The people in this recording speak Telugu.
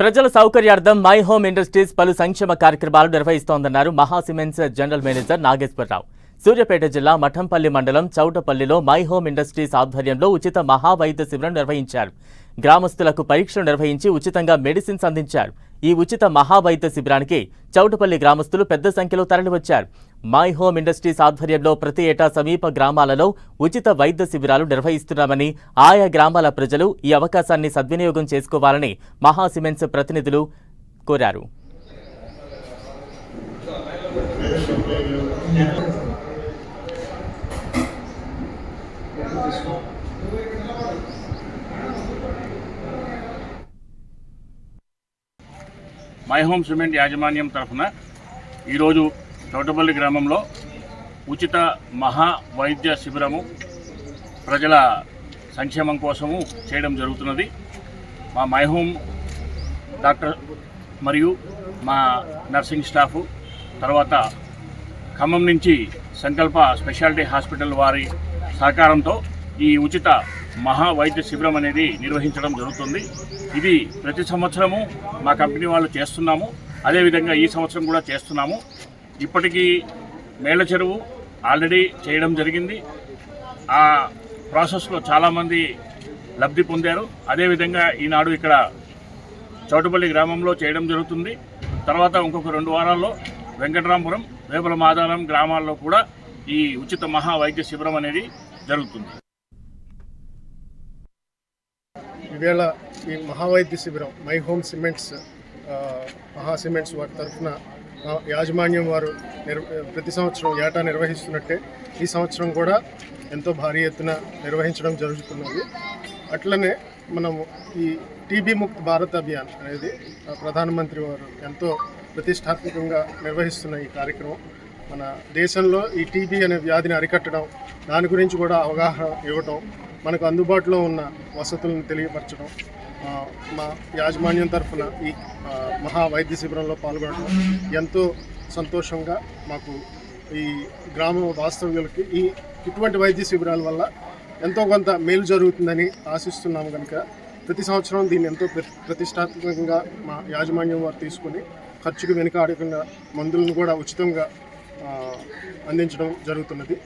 ప్రజల సౌకర్యార్థం మై హోమ్ ఇండస్ట్రీస్ పలు సంక్షేమ కార్యక్రమాలు నిర్వహిస్తోందన్నారు Maha Cements general manager Nageswara Rao. Suryapet జిల్లా మఠంపల్లి మండలం చౌటపల్లిలో మై హోమ్ ఇండస్ట్రీస్ ఆధ్వర్యంలో ఉచిత మహా వైద్య శిబిరం నిర్వహించారు. గ్రామస్తులకు పరీక్షలు నిర్వహించి ఉచితంగా మెడిసిన్స్ అందించారు. ఈ ఉచిత మహా వైద్య శిబిరానికి చౌటపల్లి గ్రామస్తులు పెద్ద సంఖ్యలో తరలివచ్చారు. మై హోమ్ ఇండస్ట్రీస్ ఆధ్వర్యంలో ప్రతి ఏటా సమీప గ్రామాలలో ఉచిత వైద్య శిబిరాలు నిర్వహిస్తున్నామని ఆయా గ్రామాల ప్రజలు ఈ అవకాశాన్ని సద్వినియోగం చేసుకోవాలని మహా సిమెంట్స్ ప్రతినిధులు కోరారు. మై హోమ్ సిమెంట్ యాజమాన్యం తరఫున ఈరోజు చౌటపల్లి గ్రామంలో ఉచిత మహా వైద్య శిబిరము ప్రజల సంక్షేమం కోసము చేయడం జరుగుతున్నది. మా మై హోమ్ డాక్టర్ మరియు మా నర్సింగ్ స్టాఫ్ తర్వాత ఖమ్మం నుంచి సంకల్ప స్పెషాలిటీ హాస్పిటల్ వారి సహకారంతో ఈ ఉచిత మహా వైద్య శిబిరం అనేది నిర్వహించడం జరుగుతుంది. ఇది ప్రతి సంవత్సరము మా కంపెనీ వాళ్ళు చేస్తున్నాము. అదేవిధంగా ఈ సంవత్సరం కూడా చేస్తున్నాము. ఇప్పటికీ మేళ్ళ చెరువు ఆల్రెడీ చేయడం జరిగింది. ఆ ప్రాసెస్లో చాలామంది లబ్ధి పొందారు. అదేవిధంగా ఈనాడు ఇక్కడ చౌటుపల్లి గ్రామంలో చేయడం జరుగుతుంది. తర్వాత ఇంకొక రెండు వారాల్లో వెంకటరాంపురం వేపల మాదారం గ్రామాల్లో కూడా ఈ ఉచిత మహా వైద్య శిబిరం అనేది జరుగుతుంది. ఈవేళ ఈ మహావైద్య శిబిరం My Home Cements Maha Cements వారి తరఫున యాజమాన్యం వారు ప్రతి సంవత్సరం ఏటా నిర్వహిస్తున్నట్టే ఈ సంవత్సరం కూడా ఎంతో భారీ ఎత్తున నిర్వహించడం జరుగుతున్నది. అట్లనే మనము ఈ టీబీ ముక్త్ భారత్ అభియాన్ అనేది ప్రధానమంత్రి వారు ఎంతో ప్రతిష్టాత్మకంగా నిర్వహిస్తున్న ఈ కార్యక్రమం. మన దేశంలో ఈ టీబీ అనే వ్యాధిని అరికట్టడం దాని గురించి కూడా అవగాహన ఇవ్వటం మనకు అందుబాటులో ఉన్న వసతులను తెలియపరచడం మా యాజమాన్యం తరఫున ఈ మహా వైద్య శిబిరంలో పాల్గొనడం ఎంతో సంతోషంగా మాకు ఈ గ్రామ వాస్తవ్యులకి ఈ ఇటువంటి వైద్య శిబిరాల వల్ల ఎంతో కొంత మేలు జరుగుతుందని ఆశిస్తున్నాము కనుక ప్రతి సంవత్సరం దీన్ని ఎంతో ప్రతి ప్రతిష్టాత్మకంగా మా యాజమాన్యం వారు తీసుకుని ఖర్చుకు వెనుక ఆడకుండా మందులను కూడా ఉచితంగా అందించడం జరుగుతున్నది.